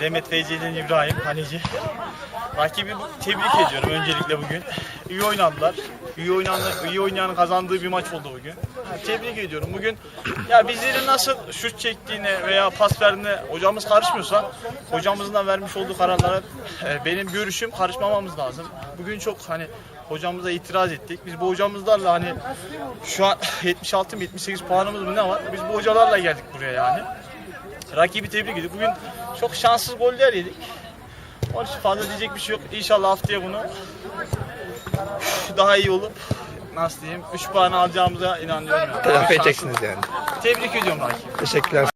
Demet Feyzi'den İbrahim kaleci. Rakibi tebrik ediyorum öncelikle bugün. İyi oynadılar. İyi oynayan, iyi oynayanın kazandığı bir maç oldu bugün. Tebrik ediyorum. Bugün ya bizlerin nasıl şut çektiğine veya pas verdiğine hocamız karışmıyorsa hocamızın da vermiş olduğu kararlara e, benim görüşüm karışmamamız lazım. Bugün çok hani hocamıza itiraz ettik. Biz bu hocamızlarla hani şu an 76 mı 78 puanımız mı ne var? Biz bu hocalarla geldik buraya yani. Rakibi tebrik ediyoruz. Bugün çok şanssız goller yedik. Onun için fazla diyecek bir şey yok. İnşallah haftaya bunu daha iyi olup nasıl diyeyim 3 puan alacağımıza inanıyorum. Yani. Telafi edeceksiniz yani. Tebrik ediyorum rakibi. Teşekkürler.